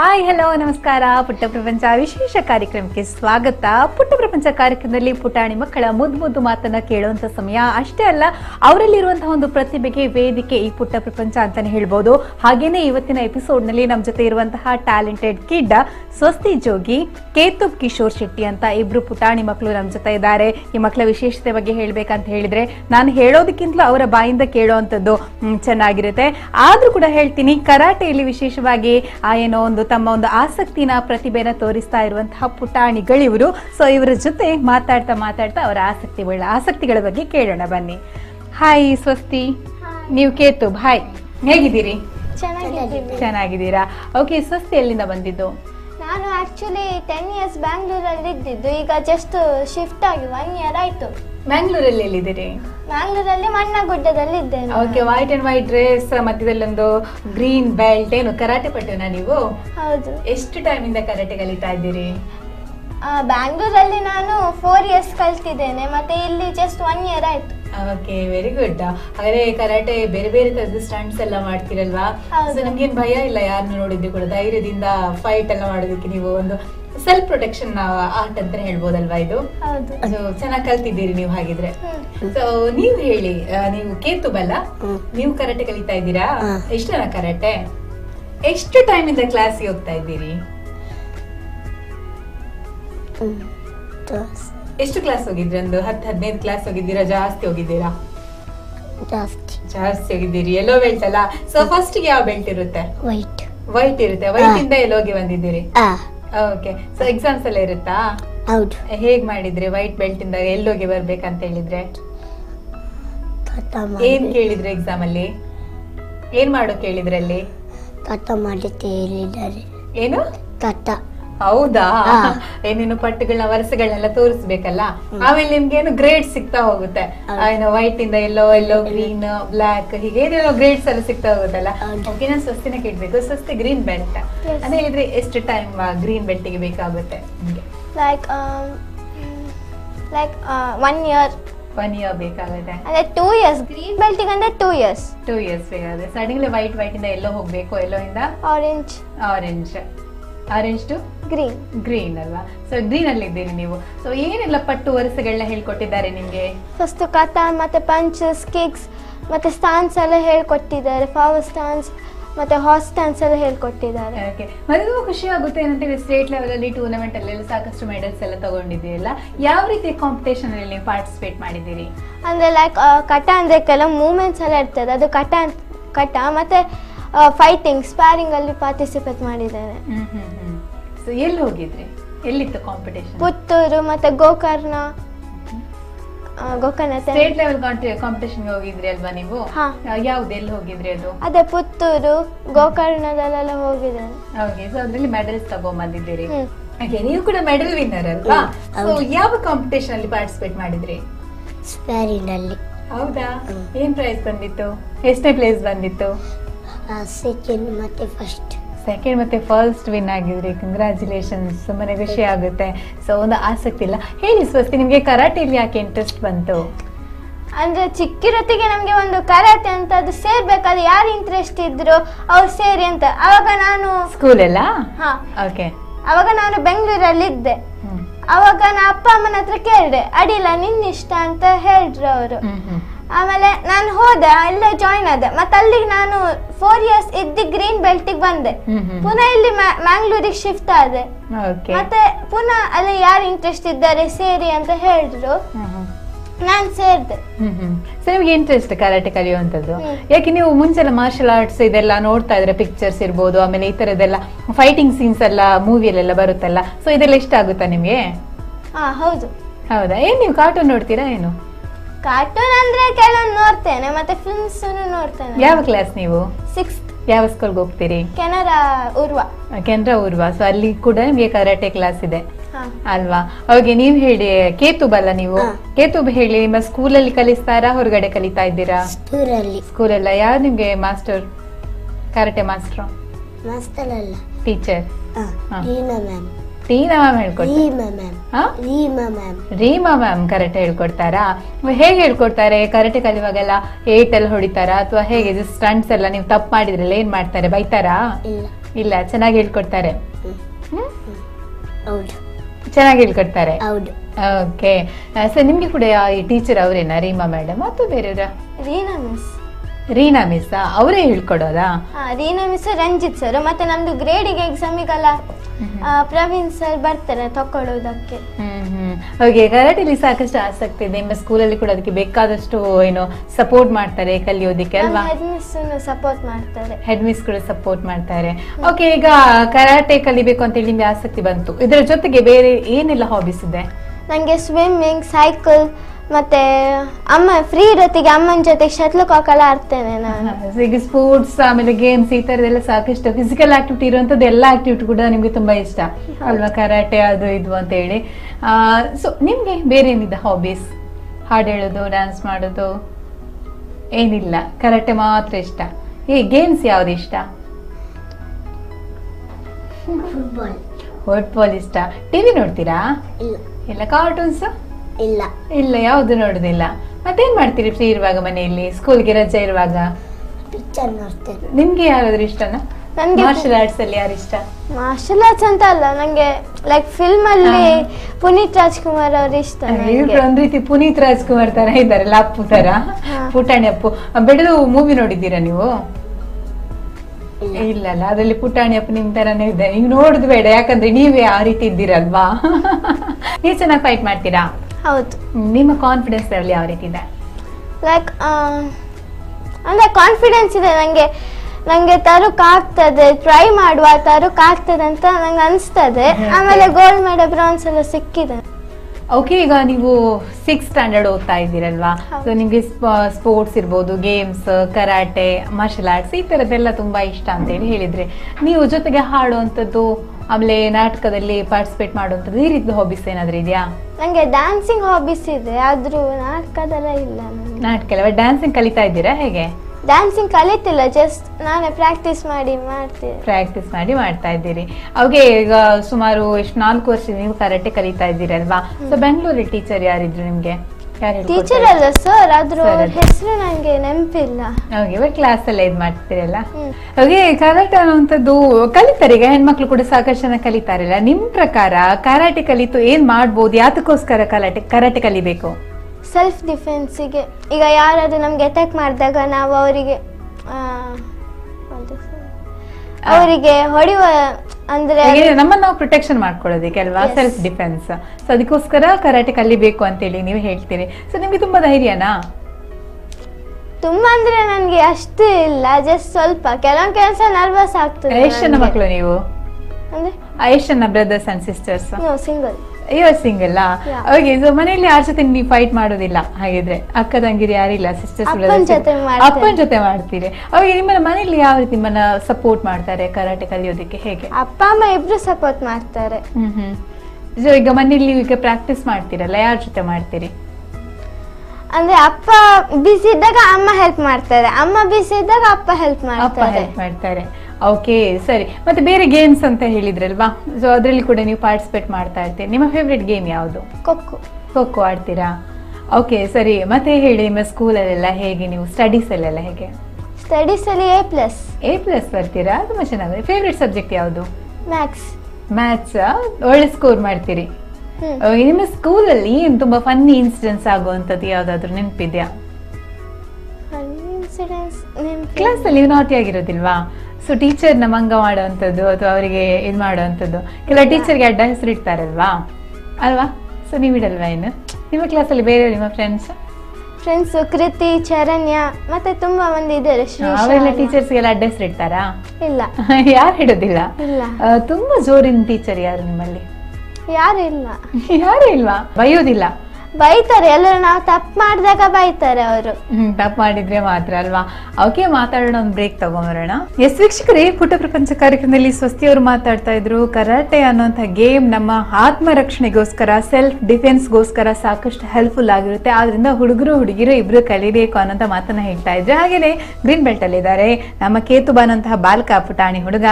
Hi hello ನಮಸ್ಕಾರ. ಪುಟ್ಟ ಪ್ರಪಂಚ ವಿಶೇಷ ಕಾರ್ಯಕ್ರಮಕ್ಕೆ ಸ್ವಾಗತ. ಪುಟ್ಟ ಪ್ರಪಂಚ ಕಾರ್ಯಕ್ರಮದಲ್ಲಿ ಪುಟಾಣಿ ಮಕ್ಕಳ ಮುದ್ದು ಮುದ್ದು ಮಾತನ್ನ ಕೇಳುವಂತ ಸಮಯ ಅಷ್ಟೇ ಅಲ್ಲ, ಅವರಲ್ಲಿರುವಂತಹ ಒಂದು ಪ್ರತಿಭೆಗೆ ವೇದಿಕೆ ಈ ಪುಟ್ಟ ಪ್ರಪಂಚ ಅಂತಾನೆ ಹೇಳ್ಬೋದು. ಹಾಗೇನೆ ಇವತ್ತಿನ ಎಪಿಸೋಡ್ನಲ್ಲಿ ನಮ್ಮ ಜೊತೆ ಇರುವಂತಹ ಟ್ಯಾಲೆಂಟೆಡ್ ಕಿಡ್ ಸ್ವಸ್ತಿ ಜೋಗಿ, ಕೇತುಬ್ ಕಿಶೋರ್ ಶೆಟ್ಟಿ ಅಂತ ಇಬ್ರು ಪುಟಾಣಿ ಮಕ್ಕಳು ನಮ್ಮ ಜೊತೆ ಇದ್ದಾರೆ. ಈ ಮಕ್ಕಳ ವಿಶೇಷತೆ ಬಗ್ಗೆ ಹೇಳ್ಬೇಕಂತ ಹೇಳಿದ್ರೆ, ನಾನು ಹೇಳೋದಕ್ಕಿಂತಲೂ ಅವರ ಬಾಯಿಂದ ಕೇಳೋವಂಥದ್ದು ಚೆನ್ನಾಗಿರುತ್ತೆ. ಆದ್ರೂ ಕೂಡ ಹೇಳ್ತೀನಿ, ಕರಾಟೆಯಲ್ಲಿ ವಿಶೇಷವಾಗಿ ಆ ಏನೋ ಒಂದು ತಮ್ಮ ಒಂದು ಆಸಕ್ತಿನ ಪ್ರತಿಭೆನ ತೋರಿಸ್ತಾ ಇರುವಂತಹ ಪುಟಾಣಿಗಳಿವರು. ಸೊ ಇವರ ಜೊತೆ ಮಾತಾಡ್ತಾ ಮಾತಾಡ್ತಾ ಅವರ ಆಸಕ್ತಿಗಳ ಆಸಕ್ತಿಗಳ ಬಗ್ಗೆ ಕೇಳೋಣ ಬನ್ನಿ. ಹಾಯ್ ಸ್ವಸ್ತಿ. ನೀವು ಕೇತು ಹಾಯ್ ಹೇಗಿದ್ದೀರಿ? ಚೆನ್ನಾಗಿದ್ದೀರಾ? ಓಕೆ ಸ್ವಸ್ತಿ ಎಲ್ಲಿಂದ ಬಂದಿದ್ದು? ನಾನು ಆಕ್ಚುಲಿ ಟೆನ್ ಇಯರ್ಸ್ ಬ್ಯಾಂಗ್ಳೂರಲ್ಲಿ ಇದ್ದಿದ್ದು. ಈಗ ಜಸ್ಟ್ ಶಿಫ್ಟ್ ಆಗಿ ಒನ್ ಇಯರ್ ಆಯ್ತು. ಬ್ಯಾಂಗ್ಳೂರಲ್ಲಿ ಎಲ್ಲಿದ್ದೀರಿ? ಮಣ್ಣ ಗುಡ್ಡದಲ್ಲಿ ಇದ್ದೇನೆ. Okay white and white dress ಮಧ್ಯದಲ್ಲೊಂದು green belt ಏನು ಕರಾಟೆ ಪಟ್ಟುನಾ ನೀವು? ಹೌದು. ಎಷ್ಟು ಟೈಮಿಂದ ಕರಾಟೆ ಕಲಿತಾ ಇದ್ದೀರಿ? ಬ್ಯಾಂಗ್ಳೂರಲ್ಲಿ ನಾನು ಫೋರ್ ಇಯರ್ಸ್ ಕಲ್ತಿದ್ದೇನೆ. ಮತ್ತೆ ಇಲ್ಲಿ ಜಸ್ಟ್ ಒನ್ ಇಯರ್ ಆಯ್ತು. ಓಕೆ ವೆರಿ ಗುಡ್ ಹಾಗಾದ್ರೆ ಕರಾಟೆ ಬೇರೆ ಬೇರೆ ತರದ ಸ್ಟಂಟ್ಸ್ ಎಲ್ಲ ಮಾಡ್ತೀರಲ್ವಾ. ಸೊ ನಮ್ಗೇನ್ ಭಯ ಇಲ್ಲ ಯಾರನ್ನು ನೋಡಿದ್ರು ಕೂಡ? ಧೈರ್ಯದಿಂದ ಫೈಟ್ ಎಲ್ಲ ಮಾಡೋದಕ್ಕೆ ನೀವು ಒಂದು ಸೆಲ್ಫ್ ಪ್ರೊಟೆಕ್ಷನ್ ಆರ್ಟ್ ಅಂತ ಹೇಳ್ಬೋದಲ್ವಾ ಇದು? ಸೊ ಚೆನ್ನಾಗಿ ಕಲ್ತಿದ್ದೀರಿ ನೀವು ಹಾಗಿದ್ರೆ. ಸೊ ನೀವು ಹೇಳಿ ನೀವು ಕೇತು ಬಲ್ಲ ನೀವು ಕರಾಟೆ ಕಲಿತಾ ಇದ್ದೀರಾ? ಎಷ್ಟು ಜನ ಕರಾಟೆ? ಎಷ್ಟು ಟೈಮ್ ಇಂದ ಕ್ಲಾಸ್ ಹೋಗ್ತಾ ಇದ್ದೀರಿ? ಎಷ್ಟು ಕ್ಲಾಸ್ ಹೋಗಿದ್ರಿ? ಒಂದು ಹತ್ತು ಹದಿನೈದು ಕ್ಲಾಸ್ ಹೋಗಿದ್ದೀರಾ? ಜಾಸ್ತಿ ಹೋಗಿದ್ದೀರಾ? ಜಾಸ್ತಿ. ಜಾಸ್ತಿ ಹೋಗಿದ್ದೀರಿ. ಎಲ್ಲೋ ಬೆಲ್ಟ್ ಅಲ್ಲ? ಸೊ ಫಸ್ಟ್ ಯಾವ ಬೆಲ್ಟ್ ಇರುತ್ತೆ? ವೈಟ್ ವೈಟ್ ಇರುತ್ತೆ. ವೈಟ್ ಇಂದ ಎಲ್ಲೋಗಿ ಬಂದಿದ್ದೀರಿ? ಓಕೆ ಸೊ ಎಕ್ಸಾಮ್ಸ್ ಎಲ್ಲ ಇರುತ್ತಾ? ಹೌದು. ಹೇಗ್ ಮಾಡಿದ್ರಿ ವೈಟ್ ಬೆಲ್ಟ್ ಇಂದ ಎಲ್ಲೋಗಿ ಬರ್ಬೇಕಂತ ಹೇಳಿದ್ರೆ? ಏನ್ ಕೇಳಿದ್ರಿ ಎಕ್ಸಾಮ್ ಅಲ್ಲಿ? ಏನ್ ಮಾಡೋ ಕೇಳಿದ್ರಲ್ಲಿ ಕಥ ಮಾಡಿ ಹೇಳಿದ್ದಾರೆ. ಏನು? ಕಥ ಹೌದಾ. ಏನೇನು ಪಟ್ಟುಗಳನ್ನ ವರ್ಷಗಳನ್ನೆಲ್ಲ ತೋರಿಸ್ಬೇಕಲ್ಲ? ಆಮೇಲೆ ನಿಮ್ಗೆ ಏನು ಗ್ರೇಡ್ ಸಿಗ್ತಾ ಹೋಗುತ್ತೆ. ಏನೋ ವೈಟ್ ಇಂದ ಎಲ್ಲೋ ಎಲ್ಲೋ ಗ್ರೀನ್ ಬ್ಲಾಕ್ ಹೀಗೆ ಏನೇನೋ ಗ್ರೇಡ್ಸ್ ಎಲ್ಲ ಸಿಗ್ತಾ ಹೋಗುತ್ತಲ್ಲ. ಓಕೆ ನಾನು ಸ್ವಸ್ತಿನ ಕೇಳ್ಬೇಕು. ಸ್ವಸ್ತಿ ಗ್ರೀನ್ ಬೆಲ್ಟ್ ಅದೇ ಅಂತ ಹೇಳಿದ್ರೆ ಎಷ್ಟು ಟೈಮ್ ಗ್ರೀನ್ ಬೆಲ್ಟ್ಗೆ ಬೇಕಾಗುತ್ತೆ ನಿಮಗೆ? Like like one year one year ಬೇಕಾಗುತ್ತೆ. ಅಂದ್ರೆ ಟೂ ಇಯರ್ಸ್ ಗ್ರೀನ್ ಬೆಲ್ಟಿಗೆ ಅಂದ್ರೆ ಟೂ ಇಯರ್ಸ್ ಟೂ ಇಯರ್ಸ್ ಬೇಕಾಗುತ್ತೆ. ಸಡನ್ಲಿ ವೈಟ್ ವೈಟ್ ಇಂದ ಎಲ್ಲೋ ಹೋಗ್ಬೇಕು. ಎಲ್ಲೋ ಇಂದ orange orange orange to green green ಅಲ್ವಾ? ಸೊ ಗ್ರೀನ್ ಅಲ್ಲಿ ಇದ್ದೀರಿ ನೀವು. ಸೊ ಏನೆಲ್ಲ ಪಟ್ಟು ವರ್ಷಗಳನ್ನ ಹೇಳ್ಕೊಟ್ಟಿದ್ದಾರೆ ನಿಮಗೆ? ಫಸ್ಟ್ ಕಥ ಮತ್ತೆ ಪಂಚಸ್ ಕಿಕ್ಸ್ ಮತ್ತೆ ಸ್ಟಾನ್ಸ್ ಎಲ್ಲ ಹೇಳ್ಕೊಟ್ಟಿದ್ದಾರೆ. ಫಾವರ್ ಸ್ಟಾನ್ಸ್ ಮತ್ತೆ ಹಾಸ್ ಸ್ಟಾನ್ಸ್ ಎಲ್ಲ ಹೇಳ್ಕೊಟ್ಟಿದ್ದಾರೆ. ಓಕೆ ಮರಿದು ಖುಷಿ ಆಗುತ್ತೆ ಏನಂತೇಳಿ ಸ್ಟೇಟ್ ಲೆವೆಲ್ ಅಲ್ಲಿ ಟೂರ್ನಮೆಂಟ್ ಅಲ್ಲಿ ಸಾಕಷ್ಟು ಮೆಡಲ್ಸ್ ಎಲ್ಲ ತಗೊಂಡಿದ್ದೀರಲ್ಲ ಯಾವ ರೀತಿ ಕಾಂಪಿಟೇಷನ್ ಅಲ್ಲಿ ನೀವು ಪಾರ್ಟಿಸಿಪೇಟ್ ಮಾಡಿದ್ದೀರಿ? ಅಂದ್ರೆ ಲೈಕ್ ಕಟ ಅಂದ್ರೆ ಕೆಲವು ಮೂಮೆಂಟ್ಸ್ ಎಲ್ಲ ಇರ್ತದೆ. ಅದು ಕಟ ಕಟ ಮತ್ತೆ ಫೈಟಿಂಗ್ ಸ್ಪ್ಯಾರಿಂಗ್ ಅಲ್ಲಿ ಪಾರ್ಟಿಸಿಪೇಟ್ ಮಾಡಿದ್ದೇನೆ ಸೊ ಎಲ್ಲಿ ಹೋಗಿದ್ರಿ? ಎಲ್ಲಿತ್ತು ಕಾಂಪಿಟೇಷನ್ ಪುತ್ತೂರು ಮತ್ತೆ Gokarna. Gokarna state level competition ಹೋಗಿದ್ರಿ ಅಲ್ವಾ ನೀವು. ಯಾವ್ದು ಎಲ್ಲಿ ಹೋಗಿದ್ರಿ ಅದು? ಅದೇ ಪುತ್ತೂರು ಗೋಕರ್ಣದಲ್ಲೆಲ್ಲ ಹೋಗಿದ್ದೇನೆ. ಓಕೆ ಸೊ ಅದರಲ್ಲಿ ಮೆಡಲ್ಸ್ ತಗೊಂಬಂದಿದ್ದೀರಿ. ಬಂದಿದ್ದೀರಿ ಓಕೆ ನೀವು ಕೂಡ ಮೆಡಲ್ ವಿನ್ನರ್ ಅಲ್ವಾ? ಸೊ ಯಾವ ಕಾಂಪಿಟೇಷನ್ ಅಲ್ಲಿ ಪಾರ್ಟಿಸಿಪೇಟ್ ಮಾಡಿದ್ರಿ? ಸ್ಪ್ಯಾರಿನಲ್ಲಿ ಹೌದಾ. ಏನ್ ಪ್ರೈಸ್ ಬಂದಿತ್ತು? ಎಷ್ಟನೇ ಪ್ಲೇಸ್ ಬಂದಿತ್ತು? ಸೆಕೆಂಡ್ ಮತ್ತೆ ಫಸ್ಟ್ ಸೆಕೆಂಡ್ ಮತ್ತೆ ಫಸ್ಟ್ ವಿನ್ ಆಗಿದ್ರಿ ಕಂಗ್ರ್ಯಾಚುಲೇಷನ್ಸ್ ತುಂಬಾನೇ ಖುಷಿ ಆಗುತ್ತೆ. ಸೊ ಒಂದು ಆಸಕ್ತಿ ಇಲ್ಲ. ಹೇಳಿ ಸ್ವಸ್ತಿ ನಿಮ್ಗೆ ಕರಾಟೆಯಲ್ಲಿ ಯಾಕೆ ಇಂಟ್ರೆಸ್ಟ್ ಬಂತು? ಅಂದ್ರೆ ಚಿಕ್ಕಿರೊತ್ತಿಗೆ ನಮ್ಗೆ ಒಂದು ಕರಾಟೆ ಅಂತ ಅದು ಸೇರ್ಬೇಕಾದ್ರೆ ಯಾರು ಇಂಟ್ರೆಸ್ಟ್ ಇದ್ರು ಅವ್ರು ಸೇರಿ ಅಂತ. ಅವಾಗ ನಾನು ಸ್ಕೂಲ್ ಎಲ್ಲ? ಹಾ. ಓಕೆ ಅವಾಗ ನಾನು ಬೆಂಗಳೂರಲ್ಲಿ ಇದ್ದೆ. ಅವಾಗ ನಾ ಅಪ್ಪ ಅಮ್ಮನ ಹತ್ರ ಕೇಳಿದೆ ಅಡಿಲ್ಲ ನಿನ್ನ ಇಷ್ಟ ಅಂತ ಹೇಳಿದ್ರು ಅವರು. ಆಮೇಲೆ ನಾನು ಹೋದೆ ಅಲ್ಲೇ ಜಾಯಿನ್ ಆದೆ. ಮತ್ತೆ ಅಲ್ಲಿಗೆ ನಾನು ಫೋರ್ ಇಯರ್ಸ್ ಇದ್ದಿ ಗ್ರೀನ್ ಬೆಲ್ಟಿಗೆ ಬಂದೆ. ಪುನಃ ಇಲ್ಲಿ ಮ್ಯಾಂಗ್ಳೂರಿಗೆ ಶಿಫ್ಟ್ ಆದೆ. ಓಕೆ ಮತ್ತೆ ಪುನಃ ಅಲ್ಲಿ ಯಾರು ಇಂಟ್ರೆಸ್ಟ್ ಇದ್ದಾರೆ ಸೇರಿ ಅಂತ ಹೇಳಿದ್ರು. ನಾನು ಸೇರಿದೆ. ಸೊ ನಿಮ್ಗೆ ಇಂಟ್ರೆಸ್ಟ್ ಕರಾಟೆ ಕಲಿಯುವಂಥದ್ದು. ಯಾಕೆ ನೀವು ಮುಂಚೆಲ್ಲ ಮಾರ್ಷಲ್ ಆರ್ಟ್ಸ್ ಇದೆಲ್ಲ ನೋಡ್ತಾ ಇದ್ರೆ ಪಿಕ್ಚರ್ಸ್ ಇರ್ಬೋದು ಆಮೇಲೆ ಈ ಥರದ್ದೆಲ್ಲ ಫೈಟಿಂಗ್ ಸೀನ್ಸ್ ಎಲ್ಲ ಮೂವಿಯಲ್ಲೆಲ್ಲ ಬರುತ್ತಲ್ಲ ಸೊ ಇದೆಲ್ಲ ಇಷ್ಟ ಆಗುತ್ತಾ ನಿಮಗೆ? ಹಾ ಹೌದು. ಹೌದಾ? ಏನ್ ನೀವು ಕಾರ್ಟೂನ್ ನೋಡ್ತೀರಾ ಏನು? ಕಾರ್ಟೂನ್ ಅಂದ್ರೆ ಕೆಲವೊಂದು ನೋಡ್ತೇನೆ ಮತ್ತೆ ಫಿಲ್ಮ್ಸ್ ನೋಡ್ತೇನೆ. ಯಾವ ಕ್ಲಾಸ್ ನೀವು? ಸಿಕ್ಸ್ತ್ ಯಾವ ಸ್ಕೂಲ್ಗೆ ಹೋಗ್ತೀರಿ? ಕೆನರಾ ಉರ್ವ ಕೆನರಾ ಊರ್ವ ಸೊ ಅಲ್ಲಿ ಕೂಡ ನಿಮಗೆ ಕರಾಟೆ ಕ್ಲಾಸ್ ಇದೆ. ಹಾ. ಅಲ್ವಾ? ಅವಾಗ ನೀವ್ ಹೇಳಿ ಕೇತುಬ್ ಅಲ್ಲ ನೀವು? ಕೇತುಬ ಹೇಳಿ ನಿಮ್ಮ ಸ್ಕೂಲಲ್ಲಿ ಕಲಿಸ್ತಾರಾ ಹೊರಗಡೆ ಕಲಿತಾ ಇದ್ದೀರಾ? ಸ್ಕೂಲ್ ಸ್ಕೂಲಲ್ಲ ಯಾರು ನಿಮ್ಗೆ ಮಾಸ್ಟರ್ ಕರಾಟೆ ಮಾಸ್ಟರ್ ಟೀಚರ್ ಹಾ. ರೀಮಾ ಮ್ಯಾಮ್ ಟೀನಾ ಮ್ಯಾಮ್ ಹೇಳ್ಕೊಡ್ತಾರೆ ರೀಮಾ ಮ್ಯಾಮ್. ಕರಾಟೆ ಹೇಳ್ಕೊಡ್ತಾರಾ? ಹೇಗೆ ಹೇಳ್ಕೊಡ್ತಾರೆ? ಕರಾಟೆ ಕಲಿಯುವಾಗೆಲ್ಲ ಏಟ್ ಎಲ್ಲ ಹೊಡಿತಾರಾ? ಅಥವಾ ಹೇಗೆ ಸ್ಟಂಟ್ಸ್ ಎಲ್ಲ ನೀವು ತಪ್ಪು ಮಾಡಿದ್ರಲ್ಲ ಏನ್ ಮಾಡ್ತಾರೆ? ಬೈತಾರಾ? ಇಲ್ಲ. ಚೆನ್ನಾಗಿ ಹೇಳ್ಕೊಡ್ತಾರೆ. ಚೆನ್ನಾಗಿ ಹೇಳ್ಕೊಡ್ತಾರೆ. ಓಕೆ. ಸರ್ ನಿಮ್ಗೆ ಕೂಡ ಈ ಟೀಚರ್ ಅವ್ರೇನಾ? ರೀಮಾ ಮೇಡಮ್ ಅಥವಾ ಬೇರೆಯವರ? ರೀನಾ ಮಿಸ್ ರೀನಾ ಮಿಸ್ ಅವರೇ ಹೇಳ್ಕೊಡೋದಾ? ರೀನಾ ಮಿಸ್ ರಂಜಿತ್ ಸರ್ ಮತ್ತೆ ನಮ್ದು ಗ್ರೇಡಿಗೆ ಎಕ್ಸಾಮಿಗೆಲ್ಲ ಪ್ರವೀಣ್ ಸರ್ ಬರ್ತಾರೆ ತಕೊಳ್ಳೋದಕ್ಕೆ. ಹ್ಮ್ ಹ್ಮ್. ಓಕೆ ಕರಾಟೆಲಿ ಸಾಕಷ್ಟು ಆಸಕ್ತಿ ಇದೆ. ನಿಮ್ಮ ಸ್ಕೂಲಲ್ಲಿ ಕೂಡ ಅದಕ್ಕೆ ಬೇಕಾದಷ್ಟು ಏನು ಸಪೋರ್ಟ್ ಮಾಡ್ತಾರೆ ಕಲಿಯೋದಿಕ್ಕೆ ಅಲ್ವಾ? ಹೆಡ್ ಮಿಸ್ ಸಪೋರ್ಟ್ ಮಾಡ್ತಾರೆ. ಹೆಡ್ ಮಿಸ್ ಕೂಡ ಸಪೋರ್ಟ್ ಮಾಡ್ತಾರೆ. ಓಕೆ ಈಗ ಕರಾಟೆ ಕಲಿಬೇಕು ಅಂತ ಹೇಳಿ ನಿಮ್ಗೆ ಆಸಕ್ತಿ ಬಂತು. ಇದರ ಜೊತೆಗೆ ಬೇರೆ ಏನೆಲ್ಲ ಹಾಬೀಸ್ ಇದೆ? ನನಗೆ ಸ್ವಿಮ್ಮಿಂಗ್ ಸೈಕಲ್ ಮತ್ತೆ ಅಮ್ಮ ಫ್ರೀ ಇರೋತ್ತಿಗೆ ಅಮ್ಮನ ಜೊತೆ ಶಟ್ಲ್ ಕಾಕ್ ಎಲ್ಲ ಆಡ್ತೇನೆ ನಾನು. ಈಗ ಸ್ಪೋರ್ಟ್ಸ್ ಆಮೇಲೆ ಗೇಮ್ಸ್ ಈ ತರದೆಲ್ಲ ಸಾಕಷ್ಟು ಫಿಸಿಕಲ್ ಆಕ್ಟಿವಿಟಿ ಇರುವಂತದ್ದು ಎಲ್ಲ ಆಕ್ಟಿವಿಟಿ ಕೂಡ ನಿಮ್ಗೆ ತುಂಬಾ ಇಷ್ಟ. ಅಲ್ವಾ ಕರಾಟೆ ಅದು ಇದು ಅಂತ ಹೇಳಿ. ಸೊ ನಿಮ್ಗೆ ಬೇರೆ ಏನಿದೆ ಹಾಬೀಸ್ ಹಾಡು ಹೇಳೋದು ಡ್ಯಾನ್ಸ್ ಮಾಡೋದು? ಏನಿಲ್ಲ. ಕರಾಟೆ ಮಾತ್ರ ಇಷ್ಟ. ಈ ಗೇಮ್ಸ್ ಯಾವ್ದು ಇಷ್ಟ? ಫುಟ್ಬಾಲ್ ಫುಟ್ಬಾಲ್ ಇಷ್ಟ. ಟಿವಿ ನೋಡ್ತೀರಾ? ಇಲ್ಲ. ಇಲ್ಲ ಕಾರ್ಟೂನ್ಸ್ ಇಲ್ಲ. ಇಲ್ಲ ಯಾವುದು ನೋಡುದಿಲ್ಲ ಮತ್ತೇನ್ ಮಾಡ್ತೀರಿ ಫ್ರೀ ಇರುವಾಗ ಮನೆಯಲ್ಲಿ? ಸ್ಕೂಲ್ಗೆ ರಜೆ ಇರುವಾಗ? ಪಿಕ್ಚರ್ ನೋಡ್ತೇನೆ. ನಿಮ್ಗೆ ಯಾರಾದ್ರೂ ಇಷ್ಟನಾ? ನನ್ಗೆ ಮಾರ್ಷಲ್ ಆರ್ಟ್ಸ್ ಅಲ್ಲಿ ಯಾರು ಇಷ್ಟ? ಮಾರ್ಷಲ್ ಆರ್ಟ್ಸ್ ಅಂತ ಅಲ್ಲ ನಂಗೆ ಲೈಕ್ ಫಿಲ್ಮ್ ಅಲ್ಲಿ ಪುನೀತ್ ರಾಜ್ಕುಮಾರ್ ಅವ್ರು ಇಷ್ಟ ಇವ್ರು ಒಂದ್ ರೀತಿ ಪುನೀತ್ ರಾಜ್ಕುಮಾರ್ ತರ ಇದ್ದಾರೆ ಅಪ್ಪು ತರ ಪುಟಾಣಿ ಅಪ್ಪು. ಬೆಳೆದು ಮೂವಿ ನೋಡಿದ್ದೀರಾ ನೀವು? ಇಲ್ಲ. ಇಲ್ಲ ಅಲ್ಲ ಅದ್ರಲ್ಲಿ ಪುಟಾಣಿ ಅಪ್ಪ ನಿಮ್ ತರನೇ ಇದ್ದಾರೆ ನೀವು ನೋಡುದು ಬೇಡ ಯಾಕಂದ್ರೆ ನೀವೇ ಆ ರೀತಿ ಇದ್ದೀರಲ್ವಾ? ನೀವು ಚೆನ್ನಾಗಿ ಫೈಟ್ ಮಾಡ್ತೀರಾ? ಹೌದು. ನಿಮ್ಮ ಕಾನ್ಫಿಡೆನ್ಸ್ ಲೆವೆಲ್ ಯಾವ ರೀತಿ ಇದೆ? ಲೈಕ್ ಅಂದ್ರೆ ಕಾನ್ಫಿಡೆನ್ಸ್ ಇದೆ ನಂಗೆ. ನಂಗೆ ತರುಕ್ ಆಗ್ತದೆ ಟ್ರೈ ಮಾಡುವ ತರುಕ್ ಆಗ್ತದೆ ಅಂತ ನಂಗೆ ಅನಿಸ್ತದೆ. ಆಮೇಲೆ ಗೋಲ್ಡ್ ಮೆಡಲ್ ಬ್ರಾನ್ಸ್ ಎಲ್ಲ ಸಿಕ್ಕಿದೆ. ಓಕೆ ಈಗ ನೀವು ಸಿಕ್ಸ್ ಸ್ಟ್ಯಾಂಡರ್ಡ್ ಓದ್ತಾ ಇದ್ದೀರಲ್ವಾ. ಸೊ ನಿಮಗೆ ಸ್ಪೋರ್ಟ್ಸ್ ಇರ್ಬೋದು ಗೇಮ್ಸ್ ಕರಾಟೆ ಮಾರ್ಷಲ್ ಆರ್ಟ್ಸ್ ಈ ಥರದ್ದೆಲ್ಲ ತುಂಬಾ ಇಷ್ಟ ಅಂತ ಹೇಳಿ ಹೇಳಿದ್ರಿ ನೀವು ಜೊತೆಗೆ ಹಾಡುವಂಥದ್ದು ಆಮೇಲೆ ನಾಟಕದಲ್ಲಿ ಪಾರ್ಟಿಸಿಪೇಟ್ ಮಾಡುವಂಥದ್ದು ಈ ರೀತಿ ಹಾಬೀಸ್ ಏನಾದರೂ ಇದೆಯಾ? ನಂಗೆ ಡ್ಯಾನ್ಸಿಂಗ್ ಹಾಬೀಸ್ ಇದೆ ಆದ್ರೂ ನಾಟಕದಲ್ಲ ಇಲ್ಲ ನನಗೆ ನಾಟಕ ಇಲ್ಲ ಡ್ಯಾನ್ಸಿಂಗ್ ಕಲಿತಾ ಇದ್ದೀರಾ ಹೇಗೆ? ಡ್ಯಾನ್ಸಿಂಗ್ ಕಲಿತಿಲ್ಲ ಜಸ್ಟ್ ನಾನೇ ಪ್ರಾಕ್ಟೀಸ್ ಮಾಡಿ ಮಾಡ್ತೀನಿ ಪ್ರಾಕ್ಟೀಸ್ ಮಾಡಿ ಮಾಡ್ತಾ ಇದ್ದೀರಿ. ಅವಾಗೆ ಈಗ ಸುಮಾರು ಎಷ್ಟು ನಾಲ್ಕು ವರ್ಷ ನೀವು ಕರಾಟೆ ಕಲಿತಾ ಇದ್ದೀರಲ್ವಾ? ಸೊ ಬೆಂಗಳೂರಲ್ಲಿ ಟೀಚರ್ ಯಾರಿದ್ರು ನಿಮ್ಗೆ? ಟೀಚರ್ ಅಲ್ಲ ಸರ್ ಆದ್ರೂ ಅವ್ರ ಹೆಸರು ನಂಗೆ ನೆನಪಿಲ್ಲ. ಓಕೆ ಇವಾಗ ಕ್ಲಾಸ್ ಅಲ್ಲಿ ಇದು ಮಾಡ್ತೀರಲ್ಲ. ಹಾಗೆ ಕರಾಟೆ ಅನ್ನುವಂಥದ್ದು ಕಲಿತಾರೆ ಈಗ ಹೆಣ್ಮಕ್ಳು ಕೂಡ ಸಾಕಷ್ಟು ಜನ ಕಲಿತಾರಲ್ಲ? ನಿಮ್ ಪ್ರಕಾರ ಕರಾಟೆ ಕಲಿತು ಏನ್ ಮಾಡ್ಬೋದು? ಯಾತಕ್ಕೋಸ್ಕರ ಕರಾಟೆ ಕರಾಟೆ ಕಲಿಬೇಕು? ಸೆಲ್ಫ್ ಡಿಫೆನ್ಸಿಗೆ ಈಗ ಯಾರಾದ್ರೂ ನಮ್ಗೆ ಅಟ್ಯಾಕ್ ಮಾಡಿದಾಗ ನಾವು ಅವರಿಗೆ ಅವರಿಗೆ ಹೊಡೆಯುವ ಅಂದ್ರೆ ನಮ್ಮನ್ನ ನಾವು ಪ್ರೊಟೆಕ್ಷನ್ ಮಾಡ್ಕೊಳ್ಳೋದಕ್ಕೆ ಅಲ್ವಾ? ಸೆಲ್ಫ್ ಡಿಫೆನ್ಸ್ ಸೊ ಅದಕ್ಕೋಸ್ಕರ ಕರಾಟೆ ಕಲಿಬೇಕು ಅಂತೇಳಿ ನೀವು ಹೇಳ್ತೀರಿ. ಸೊ ನಿಮ್ಗೆ ತುಂಬಾ ಧೈರ್ಯನಾ? ತುಂಬಾ ಅಂದ್ರೆ ನನ್ಗೆ ಅಷ್ಟು ಇಲ್ಲ ಜಸ್ಟ್ ಸ್ವಲ್ಪ. ಕೆಲವೊಂದು ಕೆಲಸ ನರ್ವಸ್ ಆಗ್ತದೆ ಎಷ್ಟು ಜನ ಮಕ್ಕಳು ನೀವು? ಅಂದ್ರೆ ಎಷ್ಟು ಜನ ಬ್ರದರ್ಸ್ ಅಂಡ್ ಸಿಸ್ಟರ್ಸ್ ಸಿಂಗಲ್ ಅಯ್ಯೋ ಸಿಂಗಲ್ ಅಲ್ಲ ಓಕೆ ಸೊ ಮನೆಯಲ್ಲಿ ಯಾರ ಜೊತೆ ನೀವು ಫೈಟ್ ಮಾಡೋದಿಲ್ಲ? ಹಾಗಿದ್ರೆ ಅಕ್ಕ ತಂಗಿರಿ ಯಾರಿಲ್ಲ ಸಿಸ್ಟರ್ಸ್ ಅಪ್ಪನ್ ಜೊತೆ ಮಾಡ್ತೀರಿ. ಅವಾಗ ನಿಮ್ಮನ್ನ ಮನೆಯಲ್ಲಿ ಯಾವ ರೀತಿ ನಿಮ್ಮನ್ನ ಸಪೋರ್ಟ್ ಮಾಡ್ತಾರೆ ಕರಾಟೆ ಕಲಿಯೋದಕ್ಕೆ ಹೇಗೆ? ಅಪ್ಪ ಅಮ್ಮ ಇಬ್ರು ಸಪೋರ್ಟ್ ಮಾಡ್ತಾರೆ. ಹ್ಮ್ ಹ್ಮ್. ಸೊ ಈಗ ಮನೆಯಲ್ಲಿ ಈಗ ಪ್ರಾಕ್ಟೀಸ್ ಮಾಡ್ತೀರಲ್ಲ ಯಾರ ಜೊತೆ ಮಾಡ್ತೀರಿ? ಅಂದ್ರೆ ಅಪ್ಪ ಬಿಸಿ ಇದ್ದಾಗ ಅಮ್ಮ ಹೆಲ್ಪ್ ಮಾಡ್ತಾರೆ. ಅಮ್ಮ ಬಿಸಿ ಇದ್ದಾಗ ಅಪ್ಪ ಹೆಲ್ಪ್ ಅಪ್ಪ ಮಾಡ್ತಾರೆ. ಹೆಲ್ಪ್ ಮಾಡ್ತಾರೆ. ಓಕೆ ಸರಿ. ಮತ್ತೆ ಬೇರೆ ಗೇಮ್ಸ್ ಅಂತ ಹೇಳಿದ್ರಲ್ವಾ? ಸೊ ಅದರಲ್ಲಿ ಕೂಡ ನೀವು ಪಾರ್ಟಿಸಿಪೇಟ್ ಮಾಡ್ತಾ ಇರ್ತೀರಿ. ನಿಮ್ಮ ಫೇವ್ರೆಟ್ ಗೇಮ್ ಯಾವುದು? ಖೋಖೋ. ಖೋಖೋ ಆಡ್ತೀರಾ? ಓಕೆ ಸರಿ. ಮತ್ತೆ ಹೇಳಿ ನಿಮ್ಮ ಸ್ಕೂಲಲ್ಲೆಲ್ಲ ಹೇಗೆ? ನೀವು ಸ್ಟಡೀಸ್ ಅಲ್ಲೆಲ್ಲ ಹೇಗೆ? ಸ್ಟಡೀಸ್ ಅಲ್ಲಿ ಎ ಪ್ಲಸ್ ಎ ಪ್ಲಸ್ ಬರ್ತೀರಾ? ತುಂಬ ಚೆನ್ನಾಗಿದೆ. ಫೇವ್ರೆಟ್ ಸಬ್ಜೆಕ್ಟ್ ಯಾವುದು? ಮ್ಯಾಥ್ಸ್ ಮ್ಯಾಥ್ಸ್ ಒಳ್ಳೆ ಸ್ಕೋರ್ ಮಾಡ್ತೀರಿ. ನಿಮ್ಮ ಸ್ಕೂಲಲ್ಲಿ ಏನು ತುಂಬಾ ಫನ್ನಿ ಇನ್ಸಿಡೆನ್ಸ್ ಆಗುವಂಥದ್ದು ಯಾವುದಾದ್ರೂ ನೆನಪಿದ್ಯಾ? ಕ್ಲಾಸಲ್ಲಿ ಕ್ಲಾಸ್ ಅಲ್ಲಿ ನೀವು ನಾಟಿ ಆಗಿರೋದಿಲ್ವಾ? ಸೊ ಟೀಚರ್ನ ಮಂಗ ಮಾಡುವಂಥದ್ದು ಅಥವಾ ಅವರಿಗೆ ಇದು ಮಾಡುವಂಥದ್ದು. ಕೆಲ ಟೀಚರ್ಗೆ ಅಡ್ಡ ಹೆಸರು ಇಡ್ತಾರಲ್ವಾ? ಅಲ್ವಾ? ಸೊ ನೀವು ಇಡಲ್ವಾ ಏನು ನಿಮ್ಮ ಕ್ಲಾಸಲ್ಲಿ ಬೇರೆ ನಿಮ್ಮ ಫ್ರೆಂಡ್ಸ್ ಫ್ರೆಂಡ್ಸ್ ಕೃತಿ ಚರಣ್ಯ ಮತ್ತೆ ತುಂಬಾ ಮಂದಿ ಇದ್ದಾರೆ. ಶಾರದಾ. ಟೀಚರ್ಸ್ಗೆಲ್ಲ ಅಡ್ಡ ಹೆಸರು ಇಡ್ತಾರಾ? ಇಲ್ಲ. ಯಾರು ಇಡೋದಿಲ್ಲ ಇಲ್ಲ. ತುಂಬಾ ಜೋರಿನ ಟೀಚರ್ ಯಾರು ನಿಮ್ಮಲ್ಲಿ? ಯಾರು ಇಲ್ಲ. ಯಾರು ಇಲ್ವಾ ಬೈಯೋದಿಲ್ಲ. ಬೈತಾರೆ, ಎಲ್ಲರೂ ನಾವು ತಪ್ಪು ಮಾಡಿದಾಗ ಬೈತಾರೆ ಅವರು. ಹ್ಮ್, ತಪ್ಪು ಮಾಡಿದ್ರೆ ಮಾತ್ರ ಅಲ್ವಾ? ಓಕೆ ಮಾತಾಡೋಣ, ಒಂದು ಬ್ರೇಕ್ ತಗೊಂಬರೋಣ. ಎಸ್ ವೀಕ್ಷಕರೇ, ಪುಟ್ಟ ಪ್ರಪಂಚ ಕಾರ್ಯಕ್ರಮದಲ್ಲಿ ಸ್ವಸ್ತಿಯವರು ಮಾತಾಡ್ತಾ ಇದ್ರು. ಕರಾಟೆ ಅನ್ನೋಂಥ ಗೇಮ್ ನಮ್ಮ ಆತ್ಮರಕ್ಷಣೆಗೋಸ್ಕರ ಸೆಲ್ಫ್ ಡಿಫೆನ್ಸ್ಗೋಸ್ಕರ ಸಾಕಷ್ಟು ಹೆಲ್ಪ್ಫುಲ್ ಆಗಿರುತ್ತೆ. ಆದ್ರಿಂದ ಹುಡುಗರು, ಹುಡುಗಿರು ಇಬ್ರು ಕಲಿಬೇಕು ಅನ್ನೋಂಥ ಮಾತನ್ನ ಹೇಳ್ತಾ ಇದ್ರು. ಹಾಗೇನೆ ಗ್ರೀನ್ ಬೆಲ್ಟ್ ಅಲ್ಲಿ ಇದ್ದಾರೆ. ನಮ್ಮ ಕೇತು ಬಾನಂತಹ ಬಾಲಕ, ಪುಟಾಣಿ ಹುಡುಗ,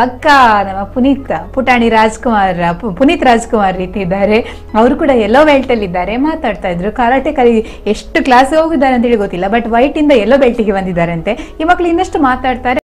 ಪಕ್ಕ ನಮ್ಮ ಪುನೀತ್, ಪುಟಾಣಿ ರಾಜ್ಕುಮಾರ್ ಪುನೀತ್ ರಾಜ್ಕುಮಾರ್ ರೀತಿ ಇದ್ದಾರೆ. ಅವರು ಕೂಡ ಎಲ್ಲೋ ಬೆಲ್ಟ್ ಅಲ್ಲಿ ಇದ್ದಾರೆ. ಮಾತಾಡ್ತಾ ಇದ್ರು. ಕರಾಟೆ ಕಲಿ ಎಷ್ಟು ಕ್ಲಾಸ್ ಹೋಗಿದ್ದಾರೆ ಅಂತ ಹೇಳಿ ಗೊತ್ತಿಲ್ಲ ಬಟ್ ವೈಟ್ ಇಂದ ಎಲ್ಲೋ ಬೆಲ್ಟಿಗೆ ಅಂತೆ ಈ ಮಕ್ಕಳು ಇನ್ನಷ್ಟು ಮಾತಾಡ್ತಾರೆ.